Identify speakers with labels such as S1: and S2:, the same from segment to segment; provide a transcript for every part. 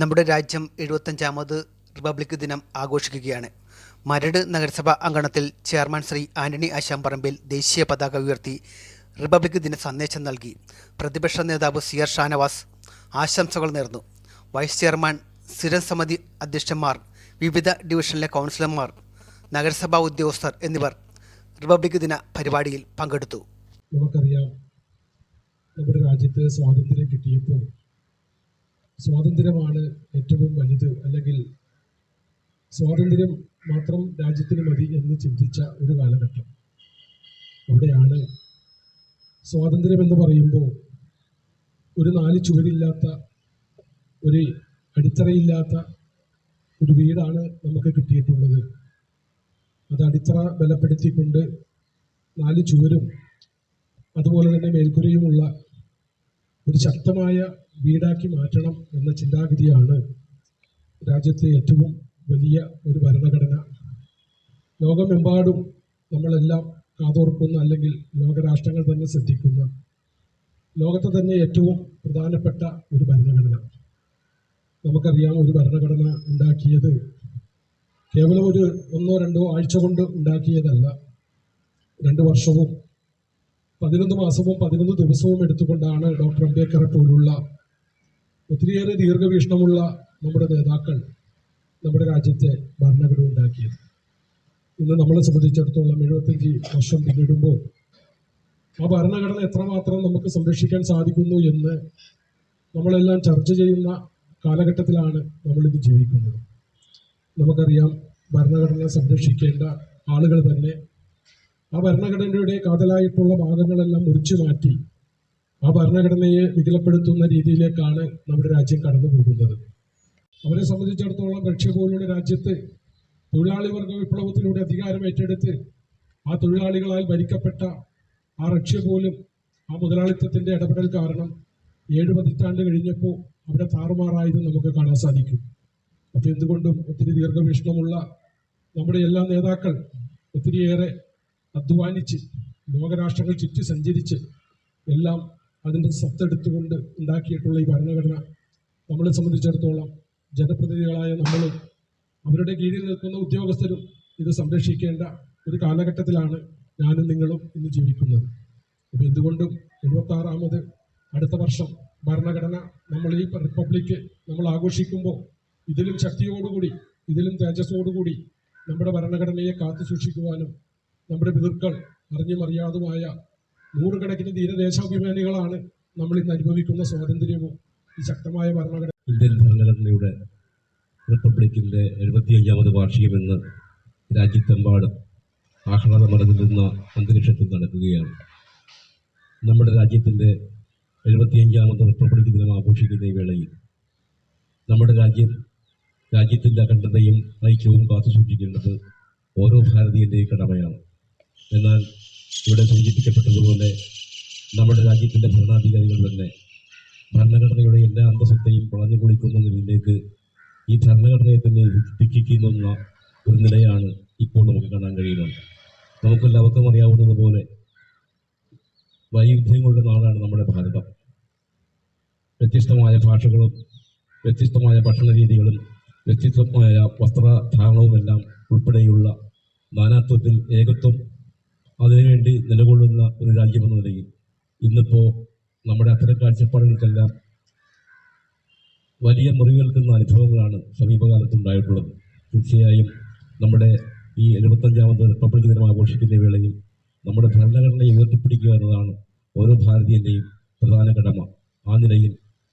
S1: നമ്മുടെ രാജ്യം എഴുപത്തഞ്ചാമത് റിപ്പബ്ലിക് ദിനം ആഘോഷിക്കുകയാണ്. മരട് നഗരസഭാ അങ്കണത്തിൽ ചെയർമാൻ ശ്രീ ആന്റണി ആശാംപറമ്പിൽ ദേശീയ പതാക ഉയർത്തി റിപ്പബ്ലിക് ദിന സന്ദേശം നൽകി. പ്രതിപക്ഷ നേതാവ് സി ആർ ഷാനവാസ് ആശംസകൾ നേർന്നു. വൈസ് ചെയർമാൻ സ്ഥിരം സമിതി അധ്യക്ഷന്മാർ വിവിധ ഡിവിഷനിലെ കൗൺസിലർമാർ നഗരസഭാ ഉദ്യോഗസ്ഥർ എന്നിവർ റിപ്പബ്ലിക് ദിന പരിപാടിയിൽ പങ്കെടുത്തു.
S2: നമുക്കറിയാം നമ്മുടെ രാജ്യത്ത് സ്വാതന്ത്ര്യം കിട്ടിയപ്പോൾ സ്വാതന്ത്ര്യമാണ് ഏറ്റവും വലുത് അല്ലെങ്കിൽ സ്വാതന്ത്ര്യം മാത്രം രാജ്യത്തിന് മതി എന്ന് ചിന്തിച്ച ഒരു കാലഘട്ടം. അവിടെയാണ് സ്വാതന്ത്ര്യം എന്ന് പറയുമ്പോൾ ഒരു നാല് ചുവരില്ലാത്ത ഒരു അടിത്തറയില്ലാത്ത ഒരു വീടാണ് നമുക്ക് കിട്ടിയിട്ടുള്ളത്. അത് അടിത്തറ ബലപ്പെടുത്തിക്കൊണ്ട് നാല് ചുവരും അതുപോലെ തന്നെ മേൽക്കുരയുമുള്ള ഒരു ശക്തമായ വീടാക്കി മാറ്റണം എന്ന ചിന്താഗതിയാണ് രാജ്യത്തെ ഏറ്റവും വലിയ ഒരു ഭരണഘടന. ലോകമെമ്പാടും നമ്മളെല്ലാം കാതോർക്കുന്ന അല്ലെങ്കിൽ ലോകരാഷ്ട്രങ്ങൾ തന്നെ ശ്രദ്ധിക്കുന്ന ലോകത്തെ തന്നെ ഏറ്റവും പ്രധാനപ്പെട്ട ഒരു ഭരണഘടന. നമുക്കറിയാം ഒരു ഭരണഘടന ഉണ്ടാക്കിയത് കേവലം ഒരു ഒന്നോ രണ്ടോ ആഴ്ച കൊണ്ട് ഉണ്ടാക്കിയതല്ല. രണ്ട് വർഷവും പതിനൊന്ന് മാസവും പതിനൊന്ന് ദിവസവും എടുത്തുകൊണ്ടാണ് ഡോക്ടർ അംബേദ്കറെ പോലുള്ള ഒത്തിരിയേറെ ദീർഘവീക്ഷണമുള്ള നമ്മുടെ നേതാക്കൾ നമ്മുടെ രാജ്യത്തെ ഭരണഘടന ഉണ്ടാക്കിയത്. ഇന്ന് നമ്മളെ സംബന്ധിച്ചിടത്തോളം എഴുപത്തഞ്ച് വർഷം പിന്നിടുമ്പോൾ ആ ഭരണഘടന എത്രമാത്രം നമുക്ക് സംരക്ഷിക്കാൻ സാധിക്കുന്നു എന്ന് നമ്മളെല്ലാം ചർച്ച ചെയ്യുന്ന കാലഘട്ടത്തിലാണ് നമ്മളിത് ജീവിക്കുന്നത്. നമുക്കറിയാം ഭരണഘടന സംരക്ഷിക്കേണ്ട ആളുകൾ തന്നെ ആ ഭരണഘടനയുടെ കാതലായിട്ടുള്ള ഭാഗങ്ങളെല്ലാം മുറിച്ചു മാറ്റി ആ ഭരണഘടനയെ വികലപ്പെടുത്തുന്ന രീതിയിലേക്കാണ് നമ്മുടെ രാജ്യം കടന്നു പോകുന്നത്. അവരെ സംബന്ധിച്ചിടത്തോളം റഷ്യ പോലുള്ള രാജ്യത്ത് തൊഴിലാളി വർഗ വിപ്ലവത്തിലൂടെ അധികാരം ഏറ്റെടുത്ത് ആ തൊഴിലാളികളാൽ ഭരിക്കപ്പെട്ട ആ റഷ്യ പോലും ആ മുതലാളിത്തത്തിന്റെ ഇടപെടൽ കാരണം ഏഴ് പതിറ്റാണ്ട് കഴിഞ്ഞപ്പോൾ അവിടെ താറുമാറായത് നമുക്ക് കാണാൻ സാധിക്കും. അപ്പൊ എന്തുകൊണ്ടും ഒത്തിരി ദീർഘവീക്ഷണമുള്ള നമ്മുടെ എല്ലാ നേതാക്കൾ ഒത്തിരിയേറെ അധ്വാനിച്ച് ലോകരാഷ്ട്രങ്ങൾ ചുറ്റി സഞ്ചരിച്ച് എല്ലാം അതിന്റെ സത്തെടുത്തുകൊണ്ട് ഉണ്ടാക്കിയിട്ടുള്ള ഈ ഭരണഘടന നമ്മളെ സംബന്ധിച്ചിടത്തോളം ജനപ്രതിനിധികളായ നമ്മൾ അവരുടെ കീഴിൽ നിൽക്കുന്ന ഉദ്യോഗസ്ഥരും ഇത് സംരക്ഷിക്കേണ്ട ഒരു കാലഘട്ടത്തിലാണ് ഞാനും നിങ്ങളും ഇന്ന് ജീവിക്കുന്നത്. അപ്പോൾ എന്തുകൊണ്ടും എഴുപത്തി ആറാമത് അടുത്ത വർഷം ഭരണഘടന നമ്മൾ ഈ റിപ്പബ്ലിക്ക് നമ്മൾ ആഘോഷിക്കുമ്പോൾ ഇതിലും ശക്തിയോടുകൂടി ഇതിലും തേജസ്സോടുകൂടി നമ്മുടെ ഭരണഘടനയെ കാത്തു സൂക്ഷിക്കുവാനും നമ്മുടെ പിതൃക്കൾ അറിഞ്ഞും അറിയാതുമായ നൂറുകണക്കിന് ധീരദേശാഭിമാനികളാണ് നമ്മൾ ഇന്ന് അനുഭവിക്കുന്ന സ്വാതന്ത്ര്യവും ഈ ശക്തമായ ഭരണഘടന
S3: ഇന്ത്യൻ ഭരണഘടനയുടെ റിപ്പബ്ലിക്കിന്റെ എഴുപത്തിയഞ്ചാമത് വാർഷികമെന്ന് രാജ്യത്തെമ്പാടും ആഹ്ലാദം നിറഞ്ഞിരുന്ന അന്തരീക്ഷത്തിൽ നടക്കുകയാണ്. നമ്മുടെ രാജ്യത്തിന്റെ എഴുപത്തിയഞ്ചാമത് റിപ്പബ്ലിക് ദിനം ആഘോഷിക്കുന്ന ഈ വേളയിൽ നമ്മുടെ രാജ്യം രാജ്യത്തിന്റെ അഖണ്ഡതയും ഐക്യവും കാത്തുസൂക്ഷിക്കേണ്ടത് ഓരോ ഭാരതീയന്റെയും കടമയാണ്. എന്നാൽ ഇവിടെ സൂചിപ്പിക്കപ്പെട്ടതുപോലെ നമ്മുടെ രാജ്യത്തിന്റെ ഭരണാധികാരികൾ തന്നെ ഭരണഘടനയുടെ എല്ലാ അന്തസ്സത്തെയും വളഞ്ഞു കുളിക്കുന്നതിലേക്ക് ഈ ഭരണഘടനയെ തന്നെ ദുഃഖിക്കുന്ന ഒരു നിലയാണ് ഇപ്പോൾ നമുക്ക് കാണാൻ കഴിയുന്നത്. നമുക്കെല്ലാവർക്കും അറിയാവുന്നതുപോലെ വൈവിധ്യങ്ങളുടെ നാടാണ് നമ്മുടെ ഭാരതം. വ്യത്യസ്തമായ ഭാഷകളും വ്യത്യസ്തമായ ഭക്ഷണ രീതികളും വ്യത്യസ്തമായ വസ്ത്രധാരണവുമെല്ലാം ഉൾപ്പെടെയുള്ള നാനാത്വത്തിൽ ഏകത്വം അതിനുവേണ്ടി നിലകൊള്ളുന്ന ഒരു രാജ്യമെന്ന നിലയിൽ ഇന്നിപ്പോൾ നമ്മുടെ അത്തരം കാഴ്ചപ്പാടുകൾക്കെല്ലാം വലിയ മുറിവേൽക്കുന്ന അനുഭവങ്ങളാണ് സമീപകാലത്ത് ഉണ്ടായിട്ടുള്ളത് തീർച്ചയായും നമ്മുടെ ഈ എഴുപത്തഞ്ചാമത് റിപ്പബ്ലിക് ദിനം ആഘോഷിക്കുന്ന വേളയിൽ നമ്മുടെ ഭരണഘടനയെ ഉയർത്തിപ്പിടിക്കുക എന്നതാണ് ഓരോ ഭാരതീയന്റെയും പ്രധാന കടമ. ആ നിലയിൽ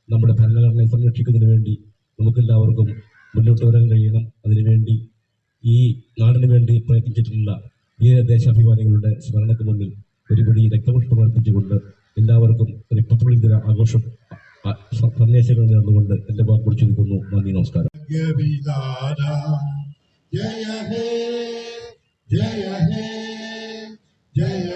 S3: നമ്മുടെ ഭരണഘടനയെ സംരക്ഷിക്കുന്നതിന് വേണ്ടി നമുക്കെല്ലാവർക്കും മുന്നോട്ട് വരാൻ കഴിയണം. അതിനുവേണ്ടി ഈ നാടിനു വേണ്ടി പ്രയത്നിച്ചിട്ടുള്ള ഈ ദേശാഭിമാനികളുടെ സ്മരണയ്ക്ക് മുന്നിൽ ഒരുപടി രക്തപുഷ്പമർപ്പിച്ചുകൊണ്ട് എല്ലാവർക്കും റിപ്പബ്ലിക് ദിന ആഘോഷം സന്ദേശങ്ങൾ നേർന്നുകൊണ്ട് എന്റെ വാക്കുകൾ ചുരുക്കുന്നു നന്ദി നമസ്കാരം.
S4: ജയ ഹേ ജയ ഹേ ജയ